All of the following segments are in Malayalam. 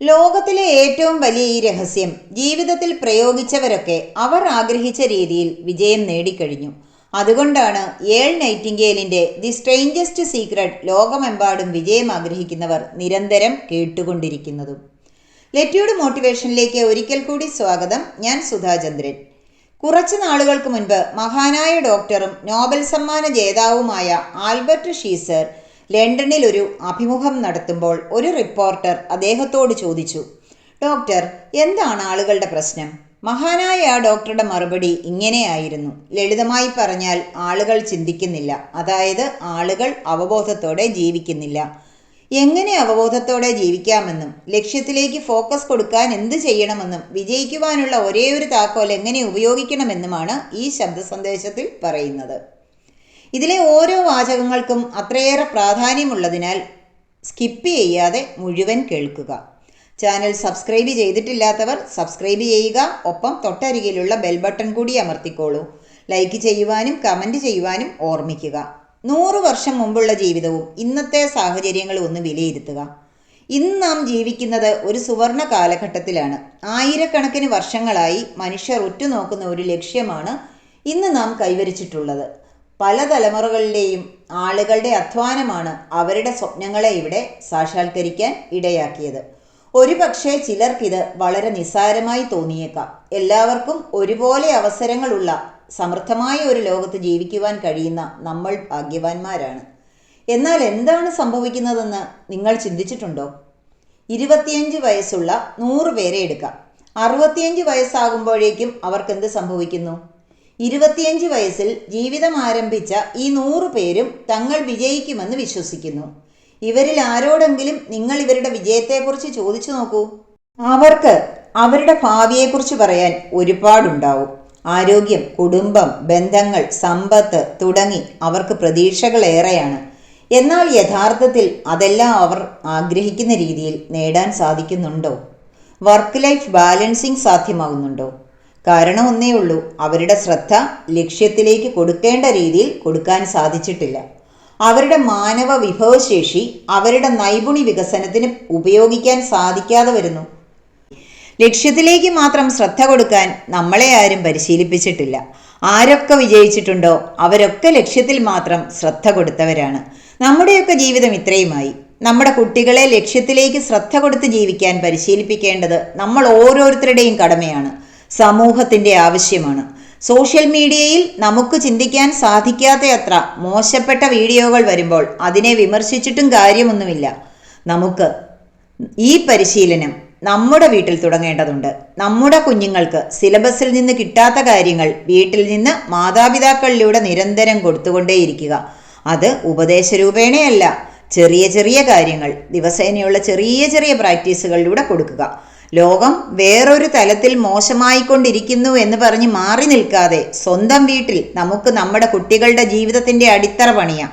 ലോകത്തിലെ ഏറ്റവും വലിയ ഈ രഹസ്യം ജീവിതത്തിൽ പ്രയോഗിച്ചവരൊക്കെ അവർ ആഗ്രഹിച്ച രീതിയിൽ വിജയം നേടിക്കഴിഞ്ഞു. അതുകൊണ്ടാണ് ഏൾ നൈറ്റിംഗേലിന്റെ ദി സ്ട്രെയിഞ്ചസ്റ്റ് സീക്രട്ട് ലോകമെമ്പാടും വിജയം ആഗ്രഹിക്കുന്നവർ നിരന്തരം കേട്ടുകൊണ്ടിരിക്കുന്നതും. ലെറ്റ്യൂഡ് മോട്ടിവേഷനിലേക്ക് ഒരിക്കൽ കൂടി സ്വാഗതം. ഞാൻ സുധാചന്ദ്രൻ കുറച്ച് നാളുകൾക്ക് മുൻപ് മഹാനായ ഡോക്ടറും നോബൽ സമ്മാന ജേതാവുമായ ആൽബർട്ട് ഷീസർ ലണ്ടനിൽ ഒരു അഭിമുഖം നടത്തുമ്പോൾ ഒരു റിപ്പോർട്ടർ അദ്ദേഹത്തോട് ചോദിച്ചു ഡോക്ടർ എന്താണ് ആളുകളുടെ പ്രശ്നം? മഹാനായ ആ ഡോക്ടറുടെ മറുപടി ഇങ്ങനെയായിരുന്നു. ലളിതമായി പറഞ്ഞാൽ ആളുകൾ ചിന്തിക്കുന്നില്ല. അതായത് ആളുകൾ അവബോധത്തോടെ ജീവിക്കുന്നില്ല. എങ്ങനെ അവബോധത്തോടെ ജീവിക്കാമെന്നും ലക്ഷ്യത്തിലേക്ക് ഫോക്കസ് കൊടുക്കാൻ എന്ത് ചെയ്യണമെന്നും വിജയിക്കുവാനുള്ള ഒരേ ഒരു താക്കോൽ എങ്ങനെ ഉപയോഗിക്കണമെന്നുമാണ് ഈ ശബ്ദ സന്ദേശത്തിൽ പറയുന്നത്. ഇതിലെ ഓരോ വാചകങ്ങൾക്കും അത്രയേറെ പ്രാധാന്യമുള്ളതിനാൽ സ്കിപ്പ് ചെയ്യാതെ മുഴുവൻ കേൾക്കുക. ചാനൽ സബ്സ്ക്രൈബ് ചെയ്തിട്ടില്ലാത്തവർ സബ്സ്ക്രൈബ് ചെയ്യുക. ഒപ്പം തൊട്ടരികിലുള്ള ബെൽ ബട്ടൺ കൂടി അമർത്തിക്കോളൂ. ലൈക്ക് ചെയ്യുവാനും കമന്റ് ചെയ്യുവാനും ഓർമ്മിക്കുക. നൂറ് വർഷം മുമ്പുള്ള ജീവിതവും ഇന്നത്തെ സാഹചര്യങ്ങളും ഒന്ന് വിലയിരുത്തുക. ഇന്ന് നാം ജീവിക്കുന്നത് ഒരു സുവർണ കാലഘട്ടത്തിലാണ്. ആയിരക്കണക്കിന് വർഷങ്ങളായി മനുഷ്യർ ഉറ്റുനോക്കുന്ന ഒരു ലക്ഷ്യമാണ് ഇന്ന് നാം കൈവരിച്ചിട്ടുള്ളത്. പല തലമുറകളിലെയും ആളുകളുടെ അധ്വാനമാണ് അവരുടെ സ്വപ്നങ്ങളെ ഇവിടെ സാക്ഷാത്കരിക്കാൻ ഇടയാക്കിയത്. ഒരുപക്ഷെ ചിലർക്കിത് വളരെ നിസ്സാരമായി തോന്നിയേക്കാം. എല്ലാവർക്കും ഒരുപോലെ അവസരങ്ങളുള്ള സമൃദ്ധമായ ഒരു ലോകത്ത് ജീവിക്കുവാൻ കഴിയുന്ന നമ്മൾ ഭാഗ്യവാന്മാരാണ്. എന്നാൽ എന്താണ് സംഭവിക്കുന്നതെന്ന് നിങ്ങൾ ചിന്തിച്ചിട്ടുണ്ടോ? ഇരുപത്തിയഞ്ച് വയസ്സുള്ള നൂറ് പേരെ എടുക്കാം. അറുപത്തിയഞ്ച് വയസ്സാകുമ്പോഴേക്കും അവർക്കെന്ത് സംഭവിക്കുന്നു? ഇരുപത്തിയഞ്ച് വയസ്സിൽ ജീവിതം ആരംഭിച്ച ഈ നൂറു പേരും തങ്ങൾ വിജയിക്കുമെന്ന് വിശ്വസിക്കുന്നു. ഇവരിൽ ആരോടെങ്കിലും നിങ്ങൾ ഇവരുടെ വിജയത്തെക്കുറിച്ച് ചോദിച്ചു നോക്കൂ. അവർക്ക് അവരുടെ ഭാവിയെക്കുറിച്ച് പറയാൻ ഒരുപാടുണ്ടാവും. ആരോഗ്യം കുടുംബം ബന്ധങ്ങൾ സമ്പത്ത് തുടങ്ങി അവർക്ക് പ്രതീക്ഷകളേറെയാണ് എന്നാൽ യഥാർത്ഥത്തിൽ അതെല്ലാം അവർ ആഗ്രഹിക്കുന്ന രീതിയിൽ നേടാൻ സാധിക്കുന്നുണ്ടോ? വർക്ക് ലൈഫ് ബാലൻസിങ് സാധ്യമാകുന്നുണ്ടോ? കാരണം ഒന്നേ ഉള്ളൂ. അവരുടെ ശ്രദ്ധ ലക്ഷ്യത്തിലേക്ക് കൊടുക്കേണ്ട രീതിയിൽ കൊടുക്കാൻ സാധിച്ചിട്ടില്ല. അവരുടെ മാനവ വിഭവശേഷി അവരുടെ നൈപുണി വികസനത്തിന് ഉപയോഗിക്കാൻ സാധിക്കാതെ വരുന്നു. ലക്ഷ്യത്തിലേക്ക് മാത്രം ശ്രദ്ധ കൊടുക്കാൻ നമ്മളെ ആരും പരിശീലിപ്പിച്ചിട്ടില്ല. ആരൊക്കെ വിജയിച്ചിട്ടുണ്ടോ അവരൊക്കെ ലക്ഷ്യത്തിൽ മാത്രം ശ്രദ്ധ കൊടുത്തവരാണ്. നമ്മുടെയൊക്കെ ജീവിതം ഇത്രയുമായി. നമ്മുടെ കുട്ടികളെ ലക്ഷ്യത്തിലേക്ക് ശ്രദ്ധ കൊടുത്ത് ജീവിക്കാൻ പരിശീലിപ്പിക്കേണ്ടത് നമ്മൾ ഓരോരുത്തരുടെയും കടമയാണ്. സമൂഹത്തിന്റെ ആവശ്യമാണ്. സോഷ്യൽ മീഡിയയിൽ നമുക്ക് ചിന്തിക്കാൻ സാധിക്കാത്തയത്ര മോശപ്പെട്ട വീഡിയോകൾ വരുമ്പോൾ അതിനെ വിമർശിച്ചിട്ടും കാര്യമൊന്നുമില്ല. നമുക്ക് ഈ പരിശീലനം നമ്മുടെ വീട്ടിൽ തുടങ്ങേണ്ടതുണ്ട്. നമ്മുടെ കുഞ്ഞുങ്ങൾക്ക് സിലബസിൽ നിന്ന് കിട്ടാത്ത കാര്യങ്ങൾ വീട്ടിൽ നിന്ന് മാതാപിതാക്കളിലൂടെ നിരന്തരം കൊടുത്തുകൊണ്ടേയിരിക്കുക. അത് ഉപദേശരൂപേണയല്ല. ചെറിയ ചെറിയ കാര്യങ്ങൾ ദിവസേനയുള്ള ചെറിയ ചെറിയ പ്രാക്ടീസുകളിലൂടെ കൊടുക്കുക. ലോകം വേറൊരു തലത്തിൽ മോശമായിക്കൊണ്ടിരിക്കുന്നു എന്ന് പറഞ്ഞ് മാറി നിൽക്കാതെ സ്വന്തം വീട്ടിൽ നമുക്ക് നമ്മുടെ കുട്ടികളുടെ ജീവിതത്തിന്റെ അടിത്തറ പണിയാം.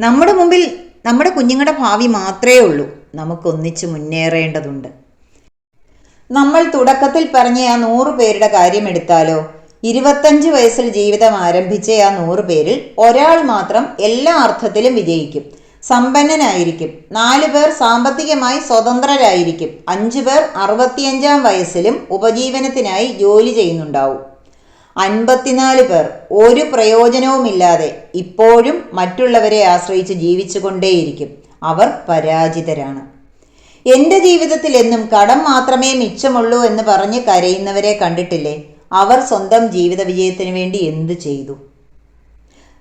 നമ്മുടെ മുമ്പിൽ നമ്മുടെ കുഞ്ഞുങ്ങളുടെ ഭാവി മാത്രമേ ഉള്ളൂ. നമുക്കൊന്നിച്ച് മുന്നേറേണ്ടതുണ്ട്. നമ്മൾ തുടക്കത്തിൽ പറഞ്ഞ ആ നൂറ് പേരുടെ കാര്യം എടുത്താലോ? ഇരുപത്തഞ്ച് വയസ്സിൽ ജീവിതം ആരംഭിച്ച ആ നൂറ് പേരിൽ ഒരാൾ മാത്രം എല്ലാ അർത്ഥത്തിലും വിജയിക്കും. സമ്പന്നനായിരിക്കും. നാല് പേർ സാമ്പത്തികമായി സ്വതന്ത്രരായിരിക്കും. അഞ്ച് പേർ അറുപത്തിയഞ്ചാം വയസ്സിലും ഉപജീവനത്തിനായി ജോലി ചെയ്യുന്നുണ്ടാവും. അൻപത്തിനാല് പേർ ഒരു പ്രയോജനവുമില്ലാതെ ഇപ്പോഴും മറ്റുള്ളവരെ ആശ്രയിച്ച് ജീവിച്ചുകൊണ്ടേയിരിക്കും. അവർ പരാജിതരാണ്. എന്റെ ജീവിതത്തിൽ എന്നും കടം മാത്രമേ മിച്ചമുള്ളൂ എന്ന് പറഞ്ഞ് കരയുന്നവരെ കണ്ടിട്ടില്ലേ? അവർ സ്വന്തം ജീവിത വിജയത്തിന് വേണ്ടി എന്തു ചെയ്തു?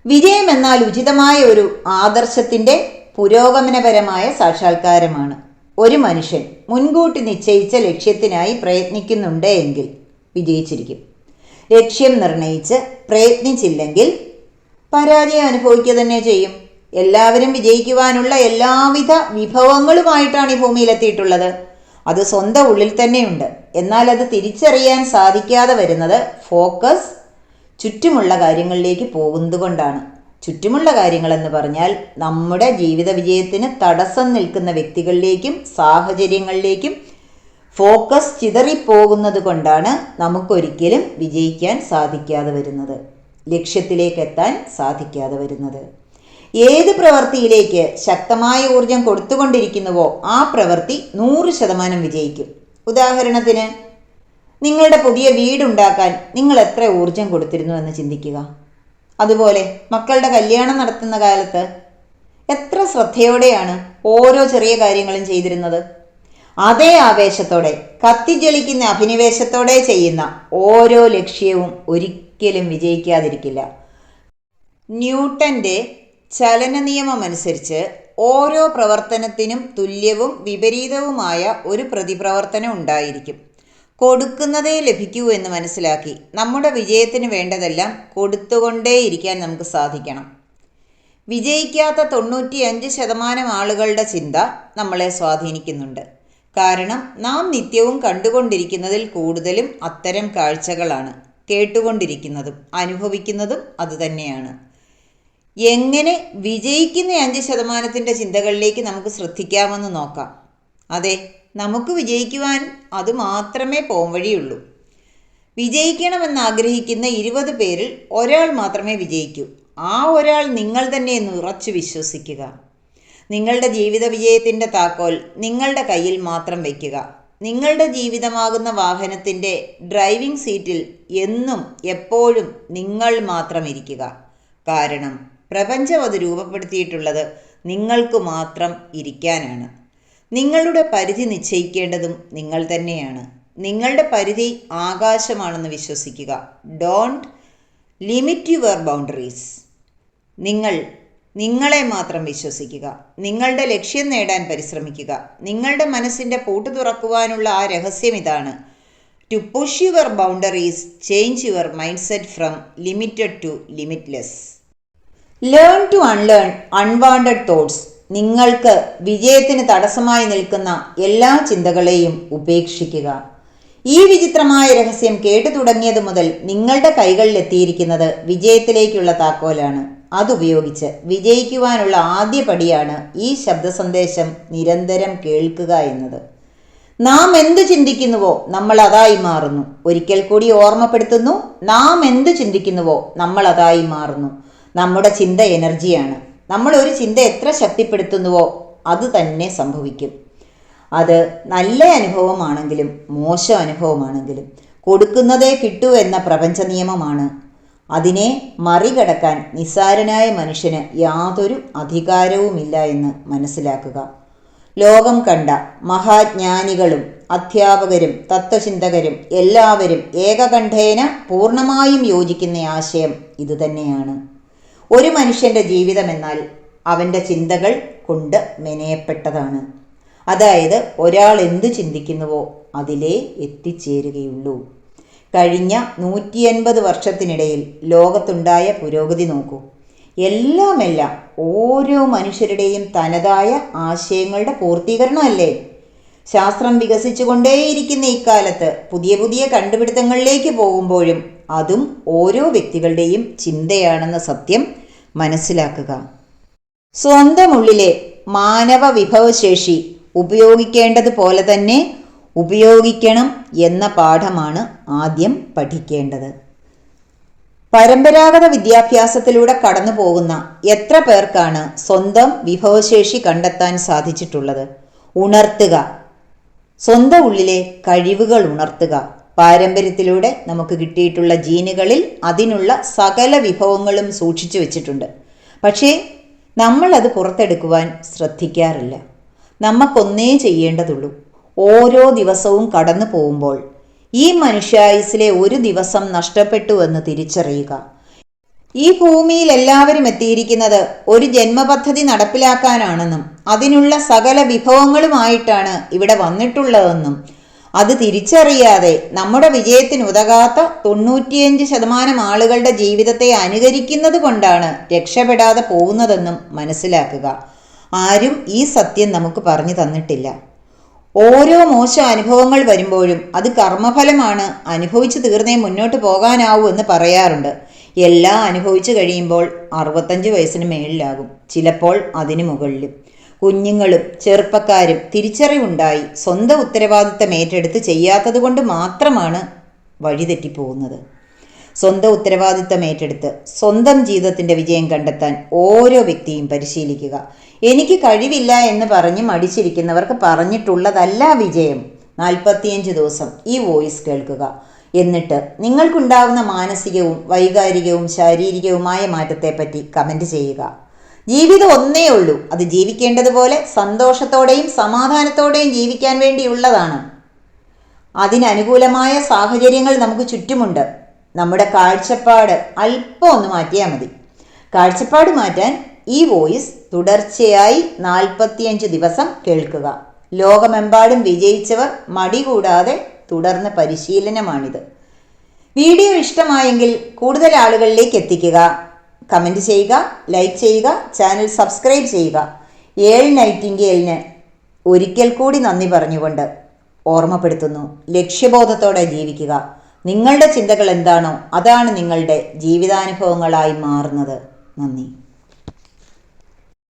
വിജയം എന്നാൽ ഉചിതമായ ഒരു ആദർശത്തിന്റെ പുരോഗമനപരമായ സാക്ഷാത്കാരമാണ്. ഒരു മനുഷ്യൻ മുൻകൂട്ടി നിശ്ചയിച്ച ലക്ഷ്യത്തിനായി പ്രയത്നിക്കുന്നുണ്ട് എങ്കിൽ വിജയിച്ചിരിക്കും. ലക്ഷ്യം നിർണയിച്ച് പ്രയത്നിച്ചില്ലെങ്കിൽ പരാജയം അനുഭവിക്കുക തന്നെ ചെയ്യും. എല്ലാവരും വിജയിക്കുവാനുള്ള എല്ലാവിധ വിഭവങ്ങളുമായിട്ടാണ് ഈ ഭൂമിയിലെത്തിയിട്ടുള്ളത് അത് സ്വന്തം ഉള്ളിൽ തന്നെയുണ്ട്. എന്നാൽ അത് തിരിച്ചറിയാൻ സാധിക്കാതെ വരുന്നത് ഫോക്കസ് ചുറ്റുമുള്ള കാര്യങ്ങളിലേക്ക് പോകുന്നത് കൊണ്ടാണ് ചുറ്റുമുള്ള കാര്യങ്ങളെന്ന് പറഞ്ഞാൽ നമ്മുടെ ജീവിത വിജയത്തിന് തടസ്സം നിൽക്കുന്ന വ്യക്തികളിലേക്കും സാഹചര്യങ്ങളിലേക്കും ഫോക്കസ് ചിതറിപ്പോകുന്നത് കൊണ്ടാണ് നമുക്കൊരിക്കലും വിജയിക്കാൻ സാധിക്കാതെ വരുന്നത്. ലക്ഷ്യത്തിലേക്ക് എത്താൻ സാധിക്കാതെ വരുന്നത്. ഏത് പ്രവൃത്തിയിലേക്ക് ശക്തമായ ഊർജം കൊടുത്തുകൊണ്ടിരിക്കുന്നുവോ ആ പ്രവൃത്തി നൂറ് ശതമാനം വിജയിക്കും. ഉദാഹരണത്തിന് നിങ്ങളുടെ പുതിയ വീടുണ്ടാക്കാൻ നിങ്ങൾ എത്ര ഊർജം കൊടുത്തിരുന്നു എന്ന് ചിന്തിക്കുക. അതുപോലെ മക്കളുടെ കല്യാണം നടത്തുന്ന കാലത്ത് എത്ര ശ്രദ്ധയോടെയാണ് ഓരോ ചെറിയ കാര്യങ്ങളും ചെയ്തിരുന്നത്. അതേ ആവേശത്തോടെ കത്തിജ്വലിക്കുന്ന അഭിനിവേശത്തോടെ ചെയ്യുന്ന ഓരോ ലക്ഷ്യവും ഒരിക്കലും വിജയിക്കാതിരിക്കില്ല. ന്യൂട്ടന്റെ ചലന നിയമം അനുസരിച്ച് ഓരോ പ്രവർത്തനത്തിനും തുല്യവും വിപരീതവുമായ ഒരു പ്രതിപ്രവർത്തനം ഉണ്ടായിരിക്കും. കൊടുക്കുന്നതേ ലഭിക്കൂ എന്ന് മനസ്സിലാക്കി. നമ്മുടെ വിജയത്തിന് വേണ്ടതെല്ലാം കൊടുത്തുകൊണ്ടേയിരിക്കാൻ നമുക്ക് സാധിക്കണം. വിജയിക്കാത്ത തൊണ്ണൂറ്റിയഞ്ച് ശതമാനം ആളുകളുടെ ചിന്ത നമ്മളെ സ്വാധീനിക്കുന്നുണ്ട്. കാരണം നാം നിത്യവും കണ്ടുകൊണ്ടിരിക്കുന്നതിൽ കൂടുതലും അത്തരം കാഴ്ചകളാണ്. കേട്ടുകൊണ്ടിരിക്കുന്നതും അനുഭവിക്കുന്നതും അതുതന്നെയാണ് എങ്ങനെ വിജയിക്കുന്ന അഞ്ച് ശതമാനത്തിന്റെ ചിന്തകളിലേക്ക് നമുക്ക് ശ്രദ്ധിക്കാമെന്ന് നോക്കാം. അതെ നമുക്ക് വിജയിക്കുവാൻ അത് മാത്രമേ പോംവഴിയുള്ളൂ. വിജയിക്കണമെന്ന് ആഗ്രഹിക്കുന്ന ഇരുപത് പേരിൽ ഒരാൾ മാത്രമേ വിജയിക്കൂ. ആ ഒരാൾ നിങ്ങൾ തന്നെ എന്ന് ഉറച്ചു വിശ്വസിക്കുക. നിങ്ങളുടെ ജീവിത വിജയത്തിന്റെ താക്കോൽ നിങ്ങളുടെ കയ്യിൽ മാത്രം വയ്ക്കുക. നിങ്ങളുടെ ജീവിതമാകുന്ന വാഹനത്തിന്റെ ഡ്രൈവിംഗ് സീറ്റിൽ എന്നും എപ്പോഴും നിങ്ങൾ മാത്രം ഇരിക്കുക കാരണം പ്രപഞ്ചം അത് രൂപപ്പെടുത്തിയിട്ടുള്ളത് നിങ്ങൾക്ക് മാത്രം ഇരിക്കാനാണ്. നിങ്ങളുടെ പരിധി നിശ്ചയിക്കേണ്ടതും നിങ്ങൾ തന്നെയാണ്. നിങ്ങളുടെ പരിധി ആകാശമാണെന്ന് വിശ്വസിക്കുക. ഡോണ്ട് ലിമിറ്റ് യുവർ ബൗണ്ടറീസ് നിങ്ങൾ നിങ്ങളെ മാത്രം വിശ്വസിക്കുക. നിങ്ങളുടെ ലക്ഷ്യം നേടാൻ പരിശ്രമിക്കുക. നിങ്ങളുടെ മനസ്സിന്റെ പൂട്ട് തുറക്കുവാനുള്ള ആ രഹസ്യം ഇതാണ്. To push your boundaries change your mindset from limited to limitless learn to unlearn unwanted thoughts നിങ്ങൾക്ക് വിജയത്തിന് തടസ്സമായി നിൽക്കുന്ന എല്ലാ ചിന്തകളെയും ഉപേക്ഷിക്കുക. ഈ വിചിത്രമായ രഹസ്യം കേട്ടു തുടങ്ങിയത് മുതൽ നിങ്ങളുടെ കൈകളിൽ എത്തിയിരിക്കുന്നത് വിജയത്തിലേക്കുള്ള താക്കോലാണ്. അതുപയോഗിച്ച് വിജയിക്കുവാനുള്ള ആദ്യ പടിയാണ് ഈ ശബ്ദ സന്ദേശം നിരന്തരം കേൾക്കുക എന്നത്. നാം എന്തു ചിന്തിക്കുന്നുവോ നമ്മൾ അതായി മാറുന്നു. ഒരിക്കൽ കൂടി ഓർമ്മപ്പെടുത്തുന്നു നാം എന്തു ചിന്തിക്കുന്നുവോ നമ്മൾ അതായി മാറുന്നു. നമ്മുടെ ചിന്ത എനർജിയാണ്. നമ്മൾ ഒരു ചിന്ത എത്ര ശക്തിപ്പെടുത്തുന്നുവോ അത് തന്നെ സംഭവിക്കും. അത് നല്ല അനുഭവമാണെങ്കിലും മോശം അനുഭവമാണെങ്കിലും കൊടുക്കുന്നതേ കിട്ടൂ എന്ന പ്രപഞ്ച നിയമമാണ്. അതിനെ മറികടക്കാൻ നിസ്സാരനായ മനുഷ്യന് യാതൊരു അധികാരവുമില്ല എന്ന് മനസ്സിലാക്കുക. ലോകം കണ്ട മഹാജ്ഞാനികളും അധ്യാപകരും തത്വചിന്തകരും എല്ലാവരും ഏകകണ്ഠേന പൂർണമായും യോജിക്കുന്ന ആശയം ഇതുതന്നെയാണ്. ഒരു മനുഷ്യന്റെ ജീവിതം എന്നാൽ അവന്റെ ചിന്തകൾ കൊണ്ട് മെനയപ്പെട്ടതാണ്. അതായത് ഒരാൾ എന്ത് ചിന്തിക്കുന്നുവോ അതിലേ എത്തിച്ചേരുകയുള്ളൂ. കഴിഞ്ഞ നൂറ്റി എൺപത് വർഷത്തിനിടയിൽ ലോകത്തുണ്ടായ പുരോഗതി നോക്കൂ. എല്ലാമെല്ലാം ഓരോ മനുഷ്യരുടെയും തനതായ ആശയങ്ങളുടെ പൂർത്തീകരണമല്ലേ? ശാസ്ത്രം വികസിച്ചുകൊണ്ടേയിരിക്കുന്ന ഇക്കാലത്ത് പുതിയ പുതിയ കണ്ടുപിടുത്തങ്ങളിലേക്ക് പോകുമ്പോഴും അതും ഓരോ വ്യക്തികളുടെയും ചിന്തയാണെന്ന സത്യം മനസ്സിലാക്കുക. സ്വന്തമുള്ളിലെ മാനവ വിഭവശേഷി ഉപയോഗിക്കേണ്ടതുപോലെ തന്നെ ഉപയോഗിക്കണം എന്ന പാഠമാണ് ആദ്യം പഠിക്കേണ്ടത്. പരമ്പരാഗത വിദ്യാഭ്യാസത്തിലൂടെ കടന്നു പോകുന്ന എത്ര പേർക്കാണ് സ്വന്തം വിഭവശേഷി കണ്ടെത്താൻ സാധിച്ചിട്ടുള്ളത്? ഉണർത്തുക. സ്വന്തം ഉള്ളിലെ കഴിവുകൾ ഉണർത്തുക. പാരമ്പര്യത്തിലൂടെ നമുക്ക് കിട്ടിയിട്ടുള്ള ജീനുകളിൽ അതിനുള്ള സകല വിഭവങ്ങളും സൂക്ഷിച്ചു വെച്ചിട്ടുണ്ട്. പക്ഷേ നമ്മൾ അത് പുറത്തെടുക്കുവാൻ ശ്രദ്ധിക്കാറില്ല. നമുക്കൊന്നേ ചെയ്യേണ്ടതുള്ളൂ. ഓരോ ദിവസവും കടന്നു പോകുമ്പോൾ ഈ മനുഷ്യായുസിലെ ഒരു ദിവസം നഷ്ടപ്പെട്ടു എന്ന് തിരിച്ചറിയുക. ഈ ഭൂമിയിൽ എല്ലാവരും എത്തിയിരിക്കുന്നത് ഒരു ജന്മപദ്ധതി നടപ്പിലാക്കാനാണെന്നും അതിനുള്ള സകല വിഭവങ്ങളുമായിട്ടാണ് ഇവിടെ വന്നിട്ടുള്ളതെന്നും അത് തിരിച്ചറിയാതെ നമ്മുടെ വിജയത്തിന് ഉതകാത്ത തൊണ്ണൂറ്റിയഞ്ച് ശതമാനം ആളുകളുടെ ജീവിതത്തെ അനുകരിക്കുന്നത് കൊണ്ടാണ് രക്ഷപ്പെടാതെ പോകുന്നതെന്നും മനസ്സിലാക്കുക. ആരും ഈ സത്യം നമുക്ക് പറഞ്ഞു തന്നിട്ടില്ല. ഓരോ മോശം അനുഭവങ്ങൾ വരുമ്പോഴും അത് കർമ്മഫലമാണ്. അനുഭവിച്ചു തീർന്നേ മുന്നോട്ട് പോകാനാവൂ എന്ന് പറയാറുണ്ട്. എല്ലാം അനുഭവിച്ചു കഴിയുമ്പോൾ അറുപത്തഞ്ച് വയസ്സിന് മേളിലാകും. ചിലപ്പോൾ അതിനു മുകളിലും. കുഞ്ഞുങ്ങളും ചെറുപ്പക്കാരും തിരിച്ചറിവുണ്ടായി സ്വന്തം ഉത്തരവാദിത്തം ഏറ്റെടുത്ത് ചെയ്യാത്തതുകൊണ്ട് മാത്രമാണ് വഴിതെറ്റിപ്പോകുന്നത്. സ്വന്തം ഉത്തരവാദിത്തം ഏറ്റെടുത്ത് സ്വന്തം ജീവിതത്തിന്റെ വിജയം കണ്ടെത്താൻ ഓരോ വ്യക്തിയും പരിശീലിക്കുക. എനിക്ക് കഴിവില്ല എന്ന് പറഞ്ഞ് മടിച്ചിരിക്കുന്നവർക്ക് പറഞ്ഞിട്ടുള്ളതല്ല വിജയം. നാൽപ്പത്തിയഞ്ച് ദിവസം ഈ വോയിസ് കേൾക്കുക. എന്നിട്ട് നിങ്ങൾക്കുണ്ടാവുന്ന മാനസികവും വൈകാരികവും ശാരീരികവുമായ മാറ്റത്തെപ്പറ്റി കമന്റ് ചെയ്യുക. ജീവിതം ഒന്നേ ഉള്ളൂ. അത് ജീവിക്കേണ്ടതുപോലെ സന്തോഷത്തോടെയും സമാധാനത്തോടെയും ജീവിക്കാൻ വേണ്ടിയുള്ളതാണ്. അതിനനുകൂലമായ സാഹചര്യങ്ങൾ നമുക്ക് ചുറ്റുമുണ്ട്. നമ്മുടെ കാഴ്ചപ്പാട് അല്പം ഒന്ന് മാറ്റിയാൽ മതി. കാഴ്ചപ്പാട് മാറ്റാൻ ഈ വോയിസ് തുടർച്ചയായി നാൽപ്പത്തിയഞ്ച് ദിവസം കേൾക്കുക. ലോകമെമ്പാടും വിജയിച്ചവർ മടി കൂടാതെ തുടർന്ന് പരിശീലനമാണിത്. വീഡിയോ ഇഷ്ടമായെങ്കിൽ കൂടുതൽ ആളുകളിലേക്ക് എത്തിക്കുക. കമന്റ് ചെയ്യുക ലൈക്ക് ചെയ്യുക ചാനൽ സബ്സ്ക്രൈബ് ചെയ്യുക. ഏഴ് നൈറ്റിംഗേലിന് ഒരിക്കൽ കൂടി നന്ദി പറഞ്ഞുകൊണ്ട് ഓർമ്മപ്പെടുത്തുന്നു. ലക്ഷ്യബോധത്തോടെ ജീവിക്കുക. നിങ്ങളുടെ ചിന്തകൾ എന്താണോ അതാണ് നിങ്ങളുടെ ജീവിതാനുഭവങ്ങളായി മാറുന്നത്. നന്ദി.